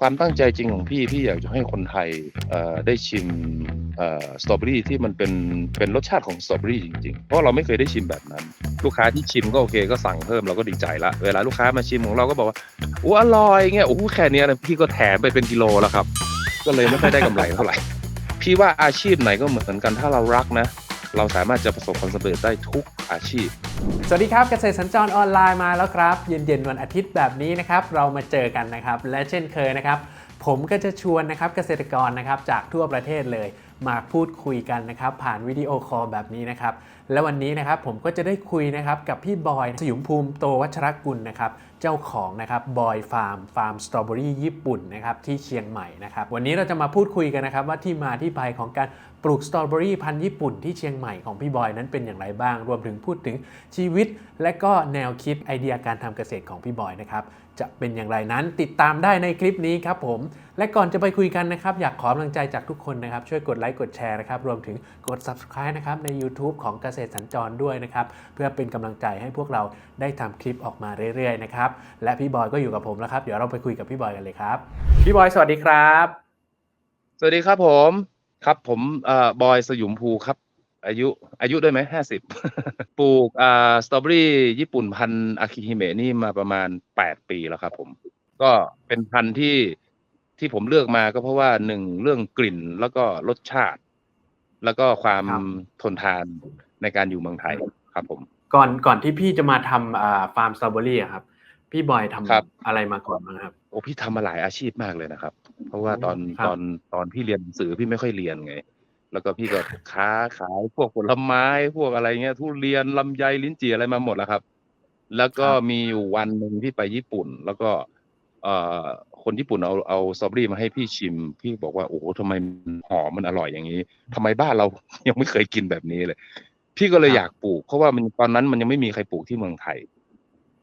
ความตั้งใจจริงของพี่พี่อยากจะให้คนไทยได้ชิมสตรอเบอรี่ที่มันเป็นเป็นรสชาติของสตรอเบอรี่จริงๆ เพราะเราไม่เคยได้ชิมแบบนั้น ลูกค้าที่ชิมก็โอเคก็สั่งเพิ่มเราก็ดีใจละ เวลาลูกค้ามาชิมของเราก็บอกว่าอู้อร่อยเงี้ยโอ้โหแค่นี้นะพี่ก็แถมไปเป็นกิโลแล้วครับ ก็เลยไม่ค่อยได้กำไรเท่าไหร่ พี่ว่าอาชีพไหนก็เหมือนกันถ้าเรารักนะ เราสามารถจะประสบความสำเร็จได้ทุกอาชีพ สวัสดีครับเกษตรสัญจรออนไลน์มาแล้วครับ เย็นๆวันอาทิตย์แบบนี้นะครับ เรามาเจอกันนะครับ และเช่นเคยนะครับ ผมก็จะชวนนะครับเกษตรกรนะครับจากทั่วประเทศเลย มาพูดคุยกันนะครับ ผ่านวิดีโอคอลแบบนี้นะครับ และวันนี้นะครับผมก็จะได้คุยนะครับกับพี่บอยสยุมภูมิโตวัชรกุลนะครับ เจ้าของนะครับบอยฟาร์มฟาร์มสตรอเบอรี่ญี่ปุ่นนะครับที่เชียงใหม่นะครับวันนี้เราจะมาพูดคุยกันนะครับว่าที่มาที่ไปของการปลูกสตรอเบอรี่พันธุ์ญี่ปุ่นที่เชียงใหม่ของพี่บอยนั้นเป็นอย่างไรบ้าง รวมถึงพูดถึงชีวิต และก็แนวคิดไอเดียการทำเกษตรของพี่บอยนะครับจะเป็นอย่างไรนั้นติดตามได้ในคลิปนี้ครับผม และก่อนจะไปคุยกันนะครับ อยากขอกำลังใจจากทุกคนนะครับ ช่วยกดไลค์กดแชร์นะครับ รวมถึงกด subscribe นะครับใน YouTube ของเกษตรสัญจรด้วยนะครับ เพื่อเป็นกำลังใจให้พวกเราได้ทำคลิปออกมาเรื่อยๆนะครับ และพี่บอยก็อยู่กับผมแล้วครับ เดี๋ยวเราไปคุยกับพี่บอยกันเลยครับ พี่บอยสวัสดีครับ สวัสดีครับผม ครับผมเอ่อบอยสยุมภูครับ อายุอายุด้วยไหมห้าสิบปลูกอ่าสตรอเบอรี่ญี่ปุ่นพันธุ์อาคิฮิเมะนี่มาประมาณแปดปีแล้วครับผม ก็เป็นพันธุ์ที่ที่ผมเลือกมาก็เพราะว่าหนึ่งเรื่องกลิ่นแล้วก็รสชาติ แล้วก็ความครับ ทนทานในการอยู่เมืองไทยครับผม ก่อนก่อนที่พี่จะมาทำอ่าฟาร์มสตรอเบอรี่อะครับ พี่บอยทำครับอะไรมาก่อนบ้างครับ โอ้พี่ทำมาหลายอาชีพมากเลยนะครับ เพราะว่าอืมตอนครับ ตอนตอนพี่เรียนหนังสือพี่ไม่ค่อยเรียนไง แล้วก็พี่ก็ค้าขายพวกผลไม้พวกอะไรเงี้ยทุเรียนลำไยลิ้นจี่อะไรมาหมดแล้วครับ แล้วก็ครับมีอยู่วันหนึ่งที่ไปญี่ปุ่น แล้วก็ เอ่อคนญี่ปุ่นเอาเอาสตรอเบอรี่มาให้พี่ชิม พี่บอกว่าโอ้โหทำไมมันหอมมันอร่อยอย่างนี้ทำไมบ้านเรา ยังไม่เคยกินแบบนี้เลย พี่ก็เลยอยากปลูก เพราะว่ามันตอนนั้นมันยังไม่มีใครปลูกที่เมืองไทย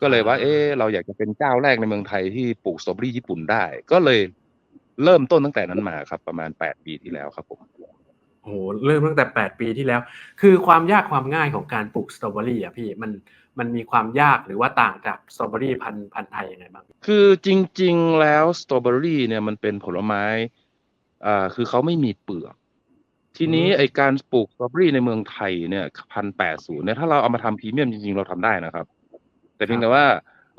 ก็เลยว่า เอ๊ะเราอยากจะเป็นเจ้าแรกในเมืองไทยที่ปลูกสตรอเบอรี่ญี่ปุ่นได้ ก็เลยเริ่มต้นตั้งแต่นั้นมาครับ ประมาณแปดปีที่แล้วครับผม โอ้โหเริ่มตั้งแต่ 8 ปีที่แล้ว คือความยากความง่ายของการปลูกสตรอเบอรี่อะพี่มันมันมีความยากหรือว่าต่างจากสตรอเบอรี่พันธุ์พันธุ์ไทยยังไงบ้างคือจริง ๆ แล้วสตรอเบอรี่เนี่ยมันเป็นผลไม้อ่าคือเขาไม่มีเปลือก ทีนี้อืมไอการปลูกสตรอเบอรี่ในเมืองไทยเนี่ยพันแปดศูนย์เนี่ยถ้าเราเอามาทำพรีเมียมจริง ๆ เราทำได้นะครับ แต่เพียงแต่ว่า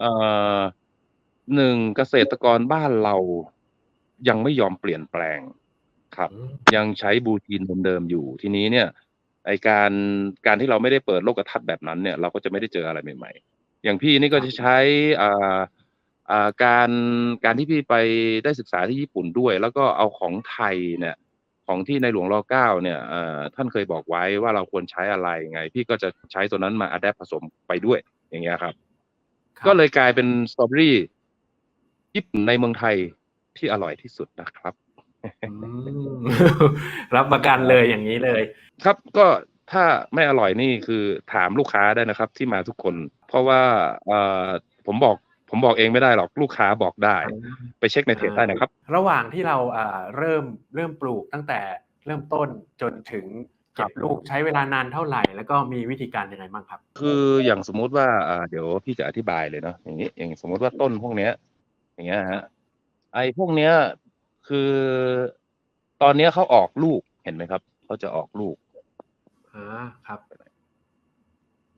เอ่อหนึ่งเกษตรกรบ้านเรายังไม่ยอมเปลี่ยนแปลง ครับอืมยังใช้บูทีนเดิมๆอยู่ทีนี้เนี่ยไอการการที่เราไม่ได้เปิดโลกทัศน์แบบนั้นเนี่ยเราก็จะไม่ได้เจออะไรใหม่ ๆ อย่างพี่นี่ก็จะใช้อ่าอ่าการการที่พี่ไปได้ศึกษาที่ญี่ปุ่นด้วย แล้วก็เอาของไทยเนี่ยของที่ในหลวงรอเก้าเนี่ยเอ่อท่านเคยบอกไว้ว่าเราควรใช้อะไรไง พี่ก็จะใช้ตัวนั้นมาอัดแอปผสมไปด้วยอย่างเงี้ยครับครับก็เลยกลายเป็นสตรอเบอรี่ญี่ปุ่นในเมืองไทยที่อร่อยที่สุดนะครับอืม รับประกันเลยอย่างนี้เลย ครับก็ถ้าไม่อร่อยนี่คือถามลูกค้าได้นะครับ ที่มาทุกคน เพราะว่าเอ่อผมบอกผมบอกเองไม่ได้หรอกลูกค้าบอกได้ ไปเช็คในเพจได้นะครับ ระหว่างที่เราอ่าเริ่มเริ่มปลูกตั้งแต่เริ่มต้นจนถึงเก็บลูกใช้เวลานานเท่าไหร่ แล้วก็มีวิธีการยังไงบ้างครับ คืออย่างสมมุติว่าอ่าเดี๋ยวพี่จะอธิบายเลยเนาะอย่างนี้อย่างสมมุติว่าต้นพวกเนี้ย อย่างเงี้ยฮะไอ้พวกเนี้ย คือตอนเนี้ยเขาออกลูกเห็นไหมครับเขาจะออกลูกอ่าครับ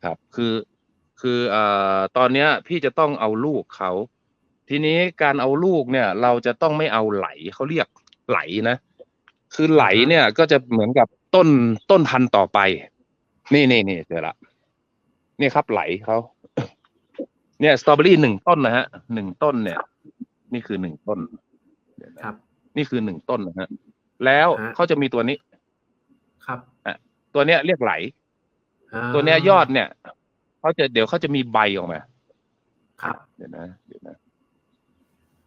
ครับ คือคือเอ่อตอนเนี้ย พี่จะต้องเอาลูกเขาทีนี้การเอาลูกเนี่ย เราจะต้องไม่เอาไหลเขาเรียกไหลนะคือไหลเนี่ยก็จะเหมือนกับต้นต้นพันธุ์ต่อไป นี่นี่นี่เจอละนี่ครับไหลเขาเนี่ยสตรอเบอรี่หนึ่งต้นนะฮะหนึ่งต้นเนี่ย นี่คือหนึ่งต้นเดี๋ยวนะครับ นี่คือหนึ่งต้นนะฮะแล้วฮะเขาจะมีตัวนี้ ครับตัวเนี้ยเรียกไหลอ่าตัวเนี้ยยอดเนี่ยเขาจะเดี๋ยวเขาจะมีใบออกมา ครับ เดี๋ยวนะเดี๋ยวนะ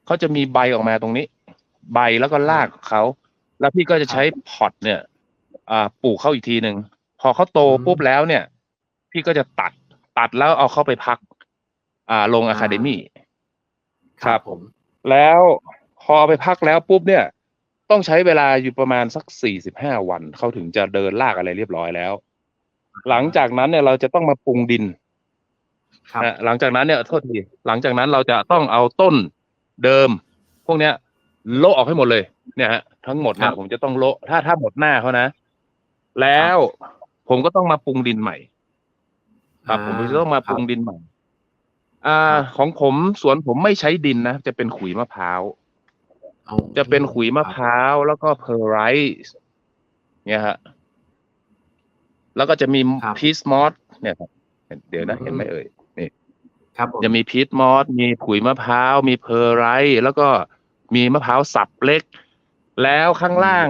เขาจะมีใบออกมาตรงนี้ ใบแล้วก็รากของเขาแล้วพี่ก็จะใช้พอตเนี่ย อ่าปลูกเข้าอีกทีหนึ่งพอเขาโตอืมปุ๊บแล้วเนี่ย พี่ก็จะตัดตัดแล้วเอาเข้าไปพัก อ่าลงอะคาเดมี่ครับผม แล้ว พอเอาไปพักแล้วปุ๊บเนี่ย ต้องใช้เวลาอยู่ประมาณสักสี่สิบห้าวันเขาถึงจะเดินลากอะไรเรียบร้อยแล้ว หลังจากนั้นเนี่ยเราจะต้องมาปรุงดินครับนะหลังจากนั้นเนี่ยโทษทีหลังจากนั้นเราจะต้องเอาต้นเดิม พวกเนี้ยโละออกให้หมดเลย เนี่ยฮะทั้งหมดคเนี่รัยบผมจะต้องโละถ้าถ้าหมดหน้าเขานะแล้วผมก็ต้องมาปรุงดินใหม่ ครับ ผมจะต้องมาปรุงดินใหม่ อ่าครับของผมสวนผมไม่ใช้ดินนะจะเป็นขุยมะพร้าวเอา จะเป็นขุยมะพร้าวแล้วก็เพอร์ไรส์เนี่ยฮะแล้วก็จะมีครับพีชมอสเนี่ยครับเห็นเดี๋ยวนะเห็นไหมเอ่ยครับผมจะมีพีชมอสมีขุยมะพร้าวมีเพอร์ไรส์แล้วก็มีมะพร้าวสับเล็ก แล้วข้างล่าง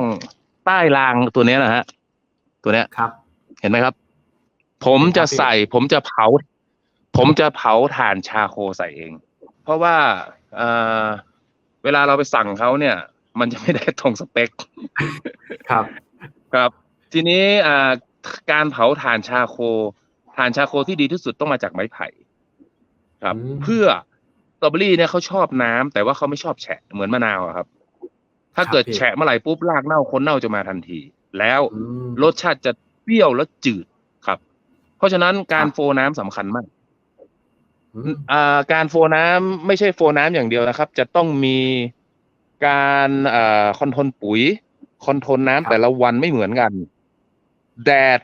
ใต้รางตัวเนี้ยนะฮะ ตัวเนี้ยครับ เห็นไหมครับ ผมจะครับพี่ใส่ ผมจะเผา ผมจะเผาถ่านชาโคใส่เอง เพราะว่าเอ่อ เวลาเราไปสั่งเขาเนี่ย มันจะไม่ได้ตรงสเปคครับ ครับ ทีนี้อ่าการเผาถ่านชาโคถ่านชาโคที่ดีที่สุดต้องมาจากไม้ไผ่ ครับอืมเพื่อสตรอเบอรี่เนี่ยเขาชอบน้ำแต่ว่าเขาไม่ชอบแฉะเหมือนมะนาวอะครับ ถ้าครับเกิดพี่แฉะเมื่อไหร่ปุ๊บรากเน่าคนเน่าจะมาทันที แล้วอืมรสชาติจะเปรี้ยวและจืดครับ เพราะฉะนั้นการครับโฟน้ำสำคัญมากอืมอ่า การโฟน้ำไม่ใช่โฟน้ำอย่างเดียวนะครับ จะต้องมีการอ่าคอนโทรลปุ๋ยคอนโทรลน้ำแต่ละวันไม่เหมือนกัน แดด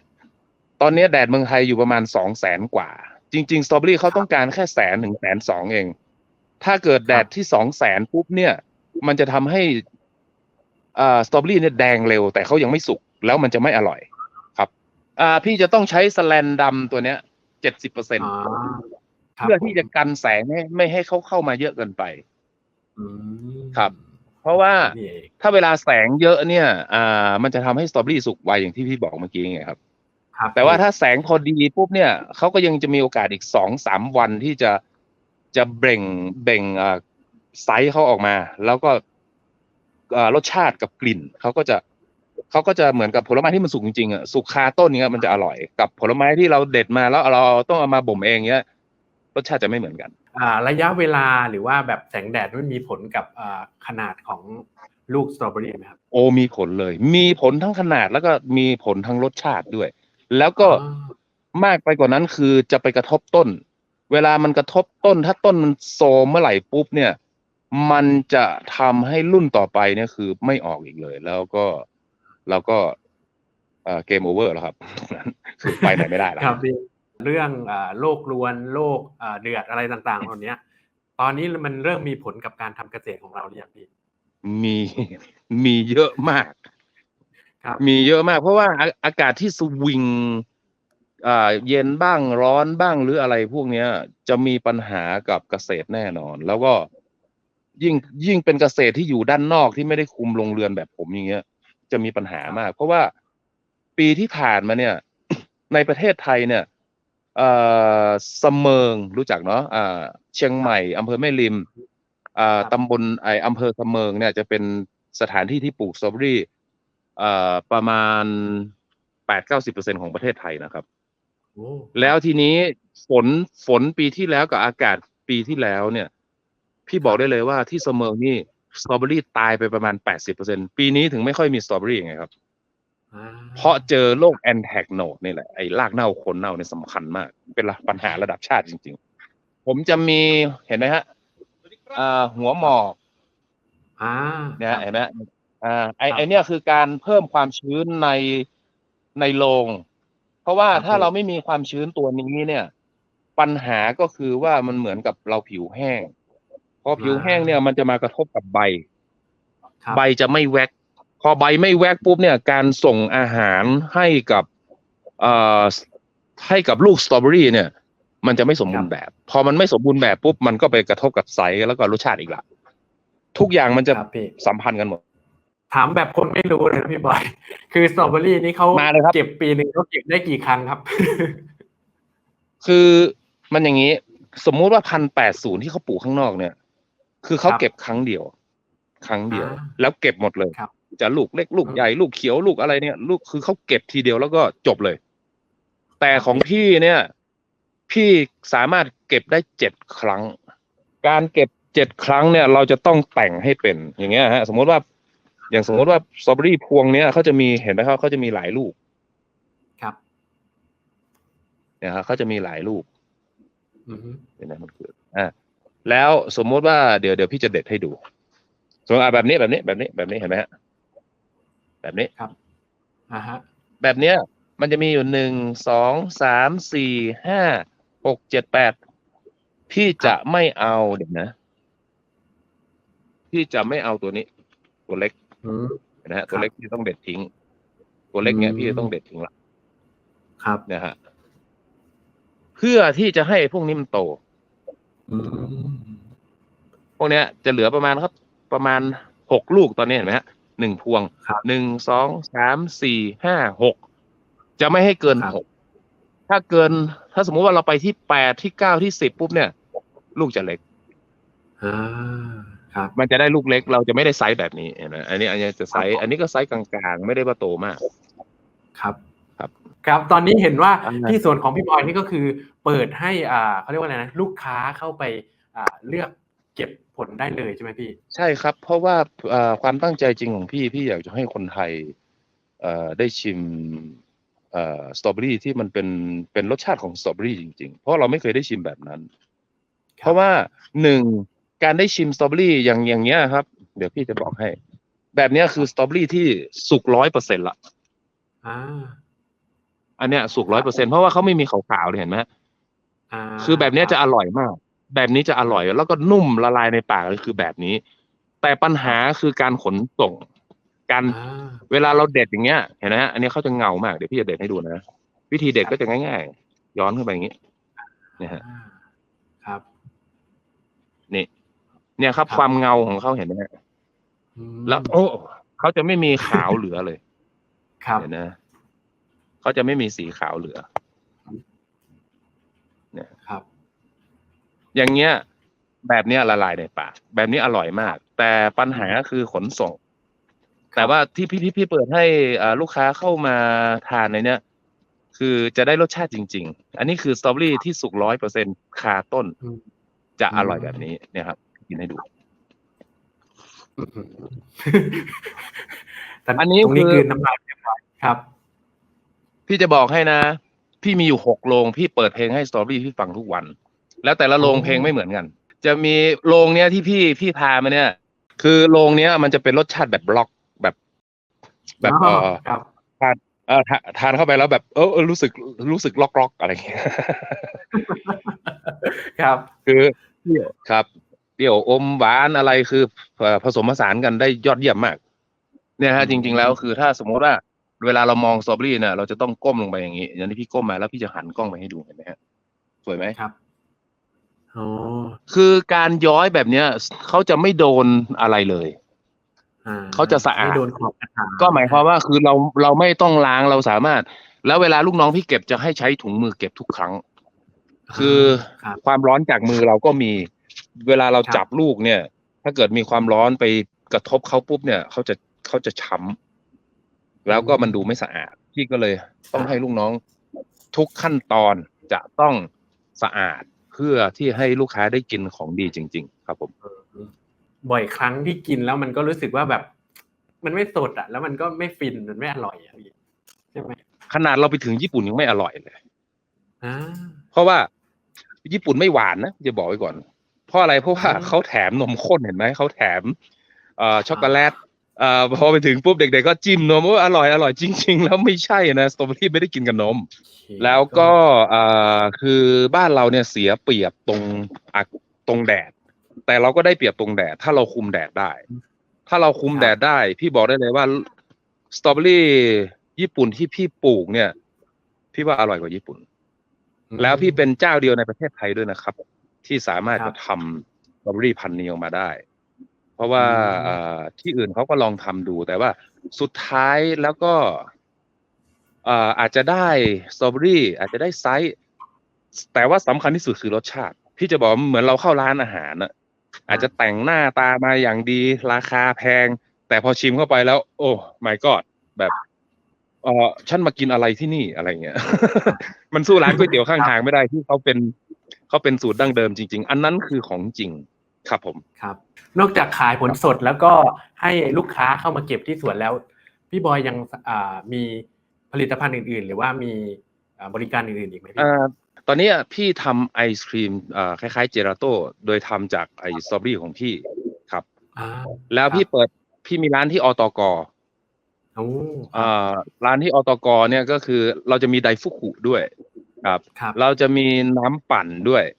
ตอนนี้แดดเมืองไทยอยู่ประมาณสองแสนกว่า จริง ๆ สตรอเบอรี่เขาต้องการแค่แสนถึงแสนสองเอง ถ้าเกิดแดดที่สองแสนปุ๊บเนี่ย มันจะทำให้อ่าสตรอเบอรี่เนี่ยแดงเร็ว แต่เขายังไม่สุกแล้วมันจะไม่อร่อย ครับอ่าพี่จะต้องใช้สแลนดำตัวเนี้ยเจ็ดสิบเปอร์เซ็นอ่าครับ เพื่อที่จะกันแสงไม่ไม่ให้เขาเข้ามาเยอะเกินไปอืมครับ เพราะว่านี่เองถ้าเวลาแสงเยอะเนี่ย อ่า มันจะทำให้สตรอเบอรี่สุกไวอย่างที่พี่บอกเมื่อกี้ไงครับครับแต่ว่าถ้าแสงพอดีปุ๊บเนี่ยเขาก็ยังจะมีโอกาสอีกสองสามวันที่จะจะเบ่งเบ่งอ่าไซส์เขาออกมา แล้วก็อ่ารสชาติกับกลิ่นเขาก็จะเขาก็จะเหมือนกับผลไม้ที่มันสุกจริงๆอะสุกคาต้นเนี้ยมันจะอร่อยกับผลไม้ที่เราเด็ดมาแล้วเราต้องเอามาบ่มเองเนี้ย รสชาติจะไม่เหมือนกันอ่าระยะเวลาหรือว่าแบบแสงแดดมันมีผลกับอ่าขนาดของลูกสตรอเบอรี่ไหมครับโอมีผลเลย มีผลทั้งขนาดแล้วก็มีผลทั้งรสชาติด้วย แล้วก็อ่ามากไปกว่านั้นคือจะไปกระทบต้น เวลามันกระทบต้น ถ้าต้นมันโซมเมื่อไหร่ปุ๊บเนี่ย มันจะทำให้รุ่นต่อไปเนี่ยคือไม่ออกอีกเลย แล้วก็แล้วก็เกมโอเวอร์แล้วครับตรงนั้นคือไปไหนไม่ได้แล้วครับพี่ เรื่องอ่าโรครวนโรคอ่าเดือดอะไรต่างๆเหล่านี้ตอนนี้มันเริ่มมีผลกับการทำเกษตรของเราหรือยังพี่มีมีเยอะมากครับมีเยอะมาก เพราะว่าอาอากาศที่สวิงอ่าเย็นบ้างร้อนบ้างหรืออะไรพวกเนี้ย จะมีปัญหากับเกษตรแน่นอน แล้วก็ยิ่งยิ่งเป็นเกษตรที่อยู่ด้านนอกที่ไม่ได้คุมโรงเรือนแบบผมอย่างเงี้ย จะมีปัญหามาก เพราะว่าปีที่ผ่านมาเนี่ย ในประเทศไทยเนี่ย เอ่อเสมิงรู้จักเนาะอ่าเชียงใหม่อำเภอแม่ริมอ่าครับตำบลไออำเภอเสมิงเนี่ยจะเป็นสถานที่ที่ปลูกสตรอเบอรี่เอ่อประมาณแปดเก้าสิบเปอร์เซ็นของประเทศไทยนะครับ โอ้แล้วทีนี้ฝนฝนปีที่แล้วกับอากาศปีที่แล้วเนี่ย พี่บอกได้เลยว่าที่เสมิงนี่สตรอเบอรี่ตายไปประมาณแปดสิบเปอร์เซ็นปีนี้ถึงไม่ค่อยมีสตรอเบอรี่ไงครับอ่า เพราะเจอโรคแอนแทกโนดนี่แหละไอ้รากเน่าโคนเน่าเนี่ยสำคัญมาก เป็นปัญหาระดับชาติจริง ๆ ผมจะมีเห็นไหมฮะอ่าหัวหมอกอ่าเนี่ยครับเห็นไหมอ่าไอครับไอเนี่ยคือการเพิ่มความชื้นในในโรงเพราะว่าครับถ้าเราไม่มีความชื้นตัวนี้เนี่ย ปัญหาก็คือว่ามันเหมือนกับเราผิวแห้งพอผิวแห้งเนี่ยมันจะมากระทบกับใบครับใบจะไม่แวก พอใบไม่แวกปุ๊บเนี่ยการส่งอาหารให้กับเอ่อให้กับลูกสตรอเบอรี่เนี่ย มันจะไม่สมบูรณ์แบบ พอมันไม่สมบูรณ์แบบปุ๊บมันก็ไปกระทบกับไซส์แล้วก็รสชาติอีกละทุกอย่างมันจะครับพี่สัมพันธ์กันหมด ถามแบบคนไม่รู้เลยนะพี่บอย คือสตรอเบอรี่นี่เขามาเลยครับเก็บปีหนึ่งเขาเก็บได้กี่ครั้งครับ คือมันอย่างนี้ สมมุติว่าพันแปดศูนย์ที่เขาปลูกข้างนอกเนี่ย คือเขาครับเก็บครั้งเดียว ครั้งเดียวอ่าแล้วเก็บหมดเลยครับ จะลูกเล็กลูกอืมใหญ่ลูกเขียวลูกอะไรเนี่ย ลูกคือเขาเก็บทีเดียวแล้วก็จบเลย แต่ของพี่เนี่ย พี่สามารถเก็บได้เจ็ดครั้ง การเก็บเจ็ดครั้งเนี่ย เราจะต้องแต่งให้เป็นอย่างเงี้ยฮะ สมมติว่าอย่างสมมติว่าสตรอเบอรี่พวงเนี้ยเขาจะมีเห็นไหมครับเขาจะมีหลายลูก ครับ เนี่ยครับเขาจะมีหลายลูกอือฮึเดี๋ยวนะมันคืออ่าแล้วสมมติว่าเดี๋ยวเดี๋ยวพี่จะเด็ดให้ดูส่วนอะแบบนี้แบบนี้แบบนี้แบบนี้เห็นไหมฮะ แบบนี้อ่าฮะแบบเนี้ยมันจะมีอยู่หนึ่งสองสามสี่ห้าหกเจ็ดแปดพี่จะไม่เอาเดี๋ยวนะ พี่จะไม่เอาตัวนี้ ตัวเล็กอืม นะฮะครับตัวเล็กพี่ต้องเด็ดทิ้ง ตัวเล็กเนี้ยอืม พี่จะต้องเด็ดทิ้งละครับ นะฮะเพื่อที่จะให้พวกนี้มันโต อืม พวกเนี้ยจะเหลือประมาณครับประมาณหกลูกตอนนี้เห็นไหมฮะ หนึ่งพวงครับหนึ่งสองสามสี่ห้าหกจะไม่ให้เกินครับหกถ้าเกิน ถ้าสมมุติว่าเราไปที่แปดที่เก้าที่สิบปุ๊บเนี่ย ลูกจะเล็กอ่าครับมันจะได้ลูกเล็ก เราจะไม่ได้ไซส์แบบนี้เห็นไหมอันนี้อันนี้จะไซส์อันนี้ก็ไซส์กลางๆ ไม่ได้ว่าโตมาก ครับครับ ครับตอนนี้เห็นว่าอ่าที่ส่วนของพี่บอยนี่ก็คือ เปิดให้อ่าเขาเรียกว่าอะไรนะลูกค้าเข้าไปอ่าเลือก เก็บผลได้เลยใช่ไหมพี่ ใช่ครับ เพราะว่าเอ่อความตั้งใจจริงของพี่พี่อยากจะให้คนไทยเอ่อได้ชิมเอ่อสตรอเบอรี่ที่มันเป็นเป็นรสชาติของสตรอเบอรี่จริง ๆ เพราะเราไม่เคยได้ชิมแบบนั้น เพราะว่าหนึ่งการได้ชิมสตรอเบอรี่อย่างอย่างเงี้ยครับ เดี๋ยวพี่จะบอกให้ แบบเนี้ยคือสตรอเบอรี่ที่สุกร้อยเปอร์เซ็นต์ละอ่าอันเนี้ยสุกร้อยเปอร์เซ็นต์เพราะว่าเขาไม่มีขาวๆเลยเห็นไหมอ่าคือแบบเนี้ยจะอร่อยมาก แบบนี้จะอร่อย แล้วก็นุ่มละลายในปากเลยคือแบบนี้ แต่ปัญหาคือการขนส่งการอ่าเวลาเราเด็ดอย่างเงี้ยเห็นไหมฮะอันนี้เขาจะเงามากเดี๋ยวพี่จะเด็ดให้ดูนะวิธีเด็ดก็จะง่ายๆ ย้อนขึ้นไปอย่างงี้เนี่ยฮะอ่าครับ นี่ เนี่ยครับครับ ความเงาของเขาเห็นไหมฮะอืมแล้วโอ้เขาจะไม่มีขาวเหลือเลย ครับเห็นนะเขาจะไม่มีสีขาวเหลือ ครับ อย่างเงี้ย แบบเนี้ยละลายในปากแบบนี้อร่อยมาก แต่ปัญหาคือขนส่ง แต่ว่าที่พี่พี่พี่เปิดให้อ่าลูกค้าเข้ามาทานในเนี้ยคือจะได้รสชาติจริง ๆ อันนี้คือสตรอเบอรี่ที่สุกร้อยเปอร์เซ็นคาต้นอืมจะอร่อยแบบนี้เนี่ยครับ กินให้ดูแต่อันนี้ตรงนี้คือคือน้ำลายเรียบร้อยครับ พี่จะบอกให้นะ พี่มีอยู่หกโรงพี่เปิดเพลงให้สตรอเบอรี่พี่ฟังทุกวัน แล้วแต่ละโรงโอ้เพลงไม่เหมือนกัน จะมีโรงเนี้ยที่พี่พี่พามาเนี่ย คือโรงเนี้ยมันจะเป็นรสชาติแบบบล็อกแบบ แบบเออครับเออทาทานเข้าไปแล้วแบบเออเออรู้สึกรู้สึกล็อกล็อกๆอะไรอย่างเงี้ยครับ คือเปรี้ยวครับเปรี้ยวอมหวานอะไรคือเอ่อผสมผสานกันได้ยอดเยี่ยมมาก เนี่ยฮะอืมจริง ๆ แล้วคือถ้าสมมติว่าเวลาเรามองสตรอเบอรี่เนี่ยเราจะต้องก้มลงไปอย่างนี้อย่างที่พี่ก้มมาแล้วพี่จะหันกล้องไปให้ดูเห็นไหมฮะสวยไหมครับอ๋อ คือการย้อยแบบเนี้ยเขาจะไม่โดนอะไรเลยอ่เขาจะสะอาดไม่โดนขอบกระถางก็หมายความว่าคือเราเราไม่ต้องล้างเราสามารถ แล้วเวลาลูกน้องพี่เก็บจะให้ใช้ถุงมือเก็บทุกครั้ง คือครับความร้อนจากมือเราก็มี เวลาเราครับจับลูกเนี่ย ถ้าเกิดมีความร้อนไปกระทบเขาปุ๊บเนี่ยเขาจะเขาจะช้ำแล้วก็มันดูไม่สะอาดพี่ก็เลย ต้องให้ลูกน้อง ทุกขั้นตอนจะต้องสะอาดเพื่อที่ให้ลูกค้าได้กินของดีจริง ๆ ครับผม บ่อยครั้งที่กินแล้วมันก็รู้สึกว่าแบบ มันไม่สดอะ แล้วมันก็ไม่ฟินมันไม่อร่อยอะพี่ใช่ไหมขนาดเราไปถึงญี่ปุ่นยังไม่อร่อยเลยอ่าเพราะว่าญี่ปุ่นไม่หวานนะจะบอกไว้ก่อน เพราะอะไรเพราะว่าอืมเขาแถมนมข้นเห็นไหมเขาแถมเอ่อช็อกโกแลตเอ่อพอไปถึงปุ๊บเด็กๆก็จิ้มนมว่าอร่อยอร่อยจริง ๆ แล้วไม่ใช่นะสตรอเบอรี่ไม่ได้กินกับนมโอเคแล้วก็เอ่อคือบ้านเราเนี่ยเสียเปรียบตรงอะตรงแดด แต่เราก็ได้เปรียบตรงแดด ถ้าเราคุมแดดได้ ถ้าเราคุมแดดได้ พี่บอกได้เลยว่าสตรอเบอรี่ญี่ปุ่นที่พี่ปลูกเนี่ย พี่ว่าอร่อยกว่าญี่ปุ่น แล้วพี่เป็นเจ้าเดียวในประเทศไทยด้วยนะครับ ที่สามารถครัจะบทำสตรอเบอรี่พันธุ์นี้ออกมาได้ เพราะว่าอืมเอ่อที่อื่นเขาก็ลองทำดูแต่ว่าสุดท้ายแล้วก็เอ่ออาจจะได้สตรอเบอรี่อาจจะได้ไซส์แต่ว่าสำคัญที่สุดคือรสชาติ พี่จะบอกว่าเหมือนเราเข้าร้านอาหารน่ะอาจจะแต่งหน้าตามาอย่างดี ราคาแพง แต่พอชิมเข้าไปแล้ว โอ้ my god แบบเออฉันมากินอะไรที่นี่อะไรเงี้ย มันสู้ร้านก๋วยเตี๋ยวข้างทางไม่ได้ที่เขาเป็นเขาเป็นสูตรดั้งเดิมจริง ๆ อันนั้นคือของจริง ครับผมครับ นอกจากขายผลสดแล้วก็ให้ลูกค้าเข้ามาเก็บที่สวนแล้ว พี่บอยยังอ่ามีผลิตภัณฑ์อื่น ๆ หรือว่ามีอ่าบริการอื่นๆอีกไหมพี่เอ่อตอนนี้พี่ทำไอศครีมเอ่อคล้ายๆเจลาโต้โดยทำจากไอสตรอเบอรี่ของพี่ครับอ่าแล้วครับพี่เปิดพี่มีร้านที่อตกโอ้อ่าร้านที่อตกเนี่ยก็คือเราจะมีไดฟุกุด้วยครับครับเราจะมีน้ำปั่นด้วยอ่าอืม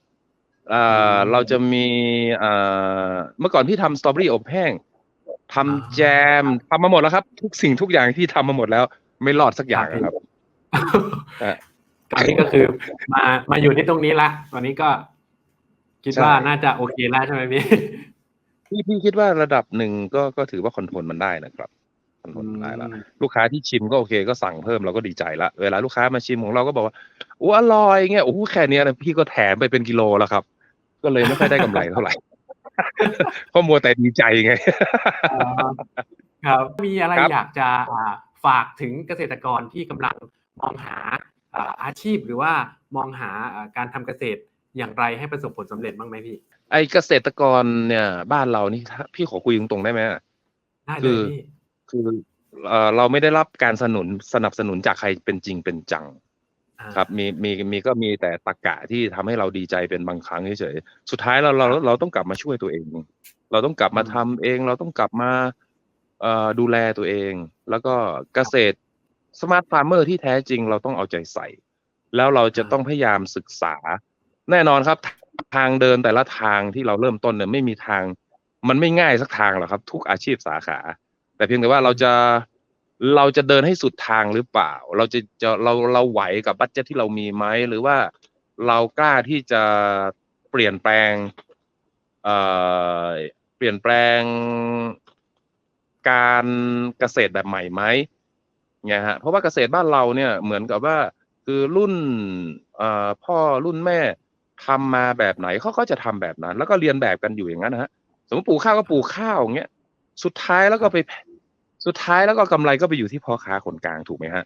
เราจะมีอ่าเมื่อก่อนพี่ทำสตรอเบอรี่อบแห้งทำอ่าแจมทำมาหมดแล้วครับ ทุกสิ่งทุกอย่างที่ทำมาหมดแล้ว ไม่รอดสักอย่างอะครับเอ่อตอนนี้ก็คือมามาอยู่ที่ตรงนี้ละตอนนี้ก็คิดใช่ว่าน่าจะโอเคแล้วใช่ไหมพี่พี่พี่คิดว่าระดับหนึ่งก็ก็ถือว่าคอนโทรลมันได้นะครับ คอนโทรลมันได้แล้วลูกค้าที่ชิมก็โอเคก็สั่งเพิ่มเราก็ดีใจละเวลาลูกค้ามาชิมของเราก็บอกว่าโอ้อร่อยเงี้ยโอ้โหแค่เนี้ยนะพี่ก็แถมไปเป็นกิโลแล้วครับ ก็เลยไม่ค่อยได้กำไรเท่าไหร่เพราะมัวแต่ดีใจไงอ๋อครับมีอะไรครับอยากจะอ่าฝากถึงเกษตรกรที่กำลังมองหาอ่าอาชีพหรือว่ามองหาอ่าการทำเกษตรอย่างไรให้ประสบผลสำเร็จบ้างไหมพี่ ไอเกษตรกรเนี่ย บ้านเรานี่ถ้าพี่ขอคุยตรงๆได้ไหมได้เลคืยอพี่ คือเอ่อเราไม่ได้รับการสนุนสนับสนุนจากใครเป็นจริงเป็นจังอ่าครับมีมีมีก็มีแต่ตะกะที่ทำให้เราดีใจเป็นบางครั้งเฉยๆสุดท้ายเราเราเราต้องกลับมาช่วยตัวเอง เราต้องกลับมาทำเอง เราต้องกลับมาเอ่อดูแลตัวเอง แล้วก็เกษตรสมาร์ทฟาร์มเมอร์ที่แท้จริงเราต้องเอาใจใส่ แล้วเราจะต้องพยายามศึกษา แน่นอนครับ ทางเดินแต่ละทางที่เราเริ่มต้นเนี่ยไม่มีทาง มันไม่ง่ายสักทางหรอกครับ ทุกอาชีพสาขา แต่เพียงแต่ว่าเราจะเราจะเดินให้สุดทางหรือเปล่า เราจะจะเราเราไหวกับบัตเจ็ตที่เรามีไหมหรือว่าเรากล้าที่จะเปลี่ยนแปลงเอ่อเปลี่ยนแปลงการเกษตรแบบใหม่ไหมเนี่ยฮะเพราะว่าเกษตรบ้านเราเนี่ยเหมือนกับว่าคือรุ่นเอ่อพ่อรุ่นแม่ทำมาแบบไหนเขาก็จะทำแบบนั้น แล้วก็เรียนแบบกันอยู่อย่างนั้นนะฮะสมมติปลูกข้าวก็ปลูกข้าวอย่างเงี้ยสุดท้ายแล้วก็ไป สุดท้ายแล้วก็กำไรก็ไปอยู่ที่พ่อค้าคนกลางถูกไหมฮะ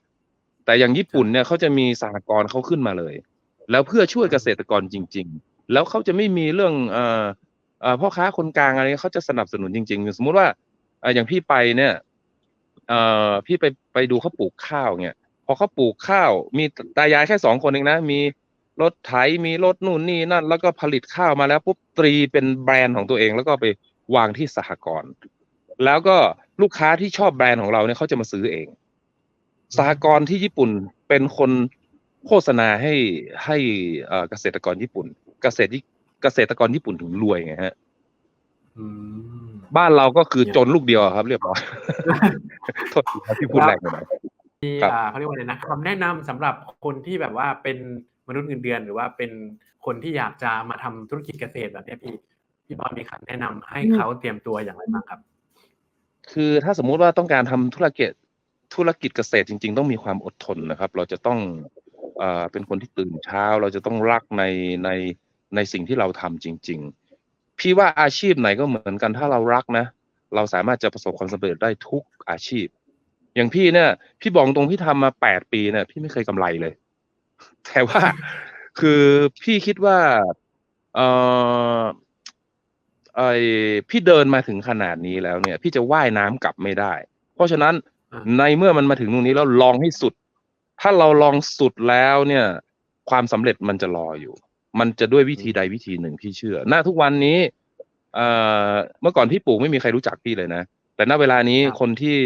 แต่อย่างญี่ปุ่นเนี่ยเขาจะมีสหกรณ์เขาขึ้นมาเลย แล้วเพื่อช่วยเกษตรกรจริง ๆ แล้วเขาจะไม่มีเรื่องเอ่อเอ่อพ่อค้าคนกลางอะไรเขาจะสนับสนุนจริง ๆ สมมุติว่าเอ่ออย่างพี่ไปเนี่ยเอ่อพี่ไปไปดูเขาปลูกข้าวเนี่ยพอเขาปลูกข้าว มีตายายแค่สองคนเองนะ มีรถไถมีรถนู่นนี่นั่น แล้วก็ผลิตข้าวมาแล้วปุ๊บตรีเป็นแบรนด์ของตัวเอง แล้วก็ไปวางที่สหกรณ์ แล้วก็ลูกค้าที่ชอบแบรนด์ของเราเนี่ยเขาจะมาซื้อเองสหกรณ์ที่ญี่ปุ่นเป็นคนโฆษณาให้ให้เอ่อเกษตรกรญี่ปุ่น เกษตรที่เกษตรกรญี่ปุ่นถึงรวยไงฮะอืมบ้านเราก็คือจนลูกเดียวอะครับ เรียบร้อยโทษทีครับที่พูดแรงไปหน่อยมีครับอ่าเขาเรียกว่าอะไรนะคำแนะนำสำหรับคนที่แบบว่าเป็นมนุษย์เงินเดือน หรือว่าเป็นคนที่อยากจะมาทำธุรกิจเกษตรแบบเนี้ยพี่พี่บอลมีคำแนะนำให้เขาเตรียมตัวอย่างไรบ้างครับ คือถ้าสมมุติว่าต้องการทำธุรกิจธุรกิจเกษตรจริง ๆ ต้องมีความอดทนนะครับ เราจะต้องเอเป็นคนที่ตื่นเช้า เราจะต้องรักในในในสิ่งที่เราทำจริง ๆ พี่ว่าอาชีพไหนก็เหมือนกันถ้าเรารักนะ เราสามารถจะประสบความสำเร็จได้ทุกอาชีพ อย่างพี่เนี่ย พี่บอกตรงพี่ทำมาแปดปีเนี่ยพี่ไม่เคยกำไรเลย แต่ว่าคือพี่คิดว่าเออ ไอพี่เดินมาถึงขนาดนี้แล้วเนี่ย พี่จะว่ายน้ำกลับไม่ได้ เพราะฉะนั้นอ่าในเมื่อมันมาถึงตรงนี้แล้วลองให้สุด ถ้าเราลองสุดแล้วเนี่ย ความสำเร็จมันจะรออยู่ มันจะด้วยวิธีใดวิธีหนึ่งพี่เชื่อ หน้าทุกวันนี้เอ่อเมื่อก่อนพี่ปลูกไม่มีใครรู้จักพี่เลยนะ แต่ณเวลานี้ครับคนที่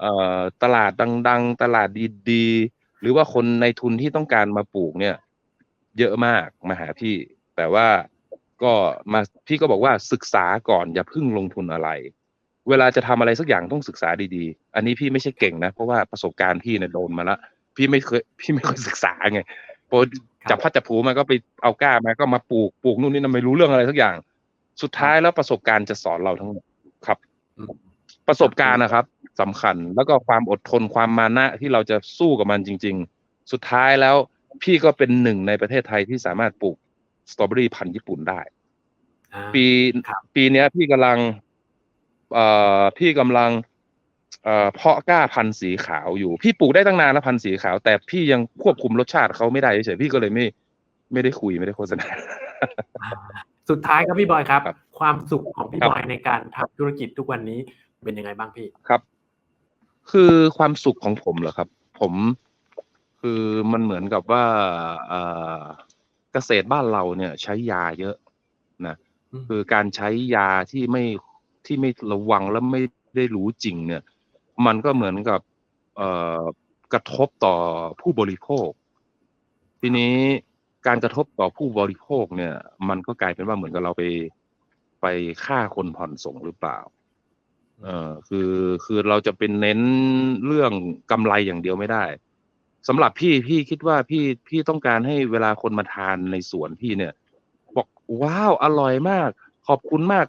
เอ่อตลาดดัง ๆ ตลาดดีๆ หรือว่าคนในทุนที่ต้องการมาปลูกเนี่ย เยอะมากมาหาพี่ แต่ว่า ก็มาพี่ก็บอกว่าศึกษาก่อนอย่าเพิ่งลงทุนอะไร เวลาจะทำอะไรสักอย่างต้องศึกษาดีๆ อันนี้พี่ไม่ใช่เก่งนะ เพราะว่าประสบการณ์พี่เนี่ยโดนมาแล้วพี่ไม่เคยพี่ไม่เคยศึกษาไงพอจับพัดจับผูมาก็ไปเอาก้ามาก็มาปลูกปลูกนู่นนี่นั่นไม่รู้เรื่องอะไรสักอย่าง สุดท้ายแล้วประสบการณ์จะสอนเราทั้งหมดครับ ประสบการณ์นะครับสำคัญแล้วก็ความอดทนความมานะที่เราจะสู้กับมันจริง ๆ สุดท้ายแล้วพี่ก็เป็นหนึ่งในประเทศไทยที่สามารถปลูก สตรอเบอรี่พันธุ์ญี่ปุ่นได้อ่าปีครับปีเนี้ยพี่กำลังเอ่อพี่กำลังเอ่อเพาะกล้าพันธุ์สีขาวอยู่ พี่ปลูกได้ตั้งนานแล้วพันธุ์สีขาว แต่พี่ยังควบคุมรสชาติเขาไม่ได้เฉยๆพี่ก็เลยไม่ ไม่ได้คุยไม่ได้โฆษณาอ่าสุดท้ายครับพี่บอยครับครับความสุขของพี่ครับบอยในการทำธุรกิจทุกวันนี้เป็นยังไงบ้างพี่ครับ คือความสุขของผมเหรอครับ ผมคือมันเหมือนกับว่าเอ่อ เกษตรบ้านเราเนี่ย ใช้ยาเยอะนะอืมคือการใช้ยาที่ไม่ที่ไม่ระวังและไม่ได้รู้จริง เนี่ย มันก็เหมือนกับเอ่อกระทบต่อผู้บริโภค ทีนี้การกระทบต่อผู้บริโภคเนี่ย มันก็กลายเป็นว่าเหมือนกับเราไปไปฆ่าคนผ่อนส่งหรือเปล่าเออคือคือเราจะเป็นเน้นเรื่องกำไรอย่างเดียวไม่ได้ สำหรับพี่พี่คิดว่าพี่พี่ต้องการให้เวลาคนมาทานในสวนพี่เนี่ย บอกว้าวอร่อยมาก ขอบคุณมาก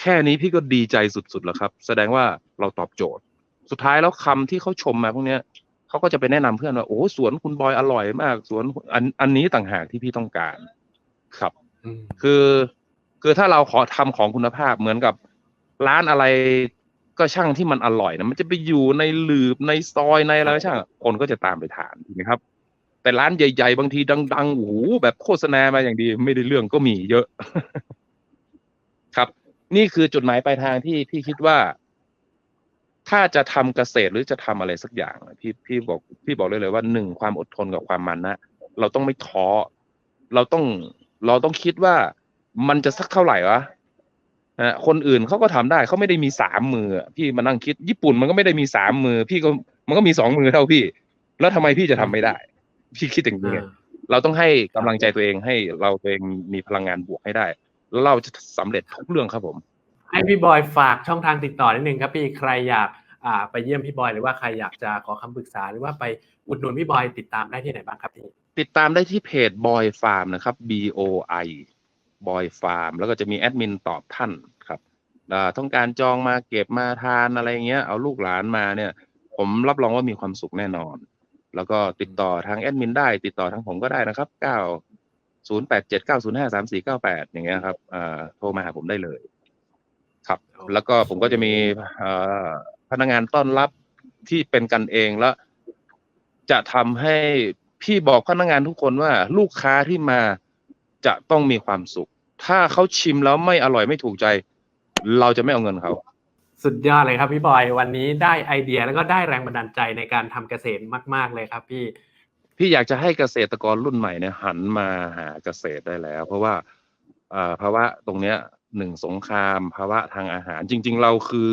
แค่นี้พี่ก็ดีใจสุดๆแล้วครับ แสดงว่าเราตอบโจทย์ สุดท้ายแล้วคำที่เขาชมมาพวกเนี้ยเขาก็จะไปแนะนำเพื่อนว่าโอ้สวนคุณบอยอร่อยมาก สวนอันอันนี้ต่างหากที่พี่ต้องการ ครับอืมคือ คือถ้าเราขอทำของคุณภาพเหมือนกับร้านอะไร ก็ช่างที่มันอร่อยนะมันจะไปอยู่ในหลืบในซอยในอะไรก็ช่างคนก็จะตามไปทานถูกไหมครับ แต่ร้านใหญ่ ๆ บางทีดังๆโอ้โหแบบโฆษณามาอย่างดีไม่ได้เรื่องก็มีเยอะ ครับ นี่คือจุดหมายปลายทางที่พี่คิดว่า ถ้าจะทำเกษตรหรือจะทำอะไรสักอย่างอะพี่พี่บอก พี่บอกเลยเลยว่าหนึ่งความอดทนกับความมันนะเราต้องไม่ท้อเราต้องเราต้องคิดว่ามันจะสักเท่าไหร่วะ นะฮะคนอื่นเขาก็ทำได้เขาไม่ได้มีสามมืออะพี่มานั่งคิด ญี่ปุ่นมันก็ไม่ได้มีสามมือ พี่ก็มันก็มีสองมือเท่าพี่ แล้วทำไมพี่จะทำไม่ได้ พี่คิดอย่างนี้ไงอ่าเราต้องให้กำลังใจตัวเองให้เราตัวเองมีพลังงานบวกให้ได้ แล้วเราจะสำเร็จทุกเรื่องครับผม ให้พี่บอยฝากช่องทางติดต่อนิดนึงครับพี่ใครอยากอ่าไปเยี่ยมพี่บอยหรือว่าใครอยากจะขอคำปรึกษาหรือว่าไปอุดหนุนพี่บอยติดตามได้ที่ไหนบ้างครับพี่ติดตามได้ที่เพจบอยฟาร์มนะครับ B O I บอยฟาร์มแล้วก็จะมีแอดมินตอบท่านครับอ่าต้องการจองมาเก็บมาทานอะไรเงี้ย เอาลูกหลานมาเนี่ย ผมรับรองว่ามีความสุขแน่นอน แล้วก็ติดต่อทางแอดมินได้ ติดต่อทางผมก็ได้นะครับ9 0 8 7 9 0 5 3 4 9 8อย่างเงี้ยครับอ่าโทรมาหาผมได้เลย ครับ แล้วก็ผมก็จะมีเอ่อพนักงานต้อนรับที่เป็นกันเองแล้ว จะทำให้พี่บอกพนักงานทุกคนว่าลูกค้าที่มาจะต้องมีความสุข ถ้าเขาชิมแล้วไม่อร่อยไม่ถูกใจ เราจะไม่เอาเงินเขาสุดยอดเลยครับพี่บอยวันนี้ได้ไอเดียแล้วก็ได้แรงบันดาลใจในการทำเกษตรมาก ๆเลยครับ พี่พี่อยากจะให้เกษตรกรรุ่นใหม่เนี่ยหันมาหาเกษตรได้แล้ว เพราะว่าเอ่อภาวะตรงเนี้ยหนึ่งสงครามภาวะทางอาหาร จริง ๆ เราคือ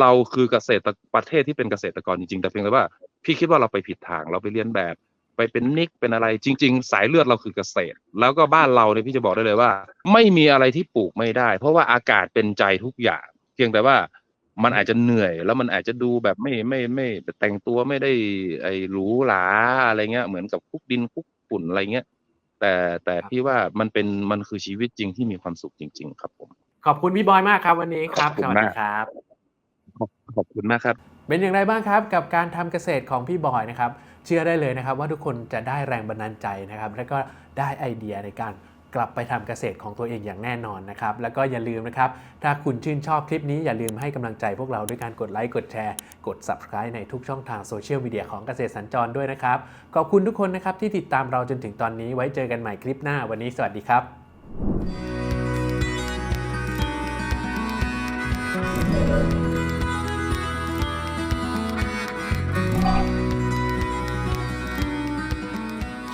เราคือเกษตรประเทศที่เป็นเกษตรกรจริงๆ แต่เพียงแต่ว่า พี่คิดว่าเราไปผิดทางเราไปเรียนแบบ ไปเป็นนิกเป็นอะไร จริง ๆ สายเลือดเราคือเกษตร แล้วก็บ้านเราเนี่ยพี่จะบอกได้เลยว่า ไม่มีอะไรที่ปลูกไม่ได้ เพราะว่าอากาศเป็นใจทุกอย่าง เพียงแต่ว่ามันอาจจะเหนื่อย แล้วมันอาจจะดูแบบไม่ไม่ไม่แต่งตัวไม่ได้ไอ้หรูหราอะไรเงี้ยเหมือนกับคุกดินคุกฝุ่นอะไรเงี้ยแต่แต่พี่ว่ามันเป็นมันคือชีวิตจริงที่มีความสุขจริง ๆ ครับผม ขอบคุณพี่บอยมากครับวันนี้ครับขอบคุสณวัสมากดีครับขอบขอบคุณมากครับ เป็นอย่างไรบ้างครับ กับการทำเกษตรของพี่บอยนะครับ เชื่อได้เลยนะครับว่าทุกคนจะได้แรงบันดาลใจนะครับ แล้วก็ได้ไอเดียในการกลับไปทำเกษตรของตัวเองอย่างแน่นอนนะครับ แล้วก็อย่าลืมนะครับ ถ้าคุณชื่นชอบคลิปนี้อย่าลืมให้กำลังใจพวกเราด้วยการกดไลค์ กดแชร์ กด subscribe ในทุกช่องทางโซเชียลมีเดียของเกษตรสัญจรด้วยนะครับ ขอบคุณทุกคนนะครับที่ติดตามเราจนถึงตอนนี้ ไว้เจอกันใหม่คลิปหน้า วันนี้สวัสดีครับข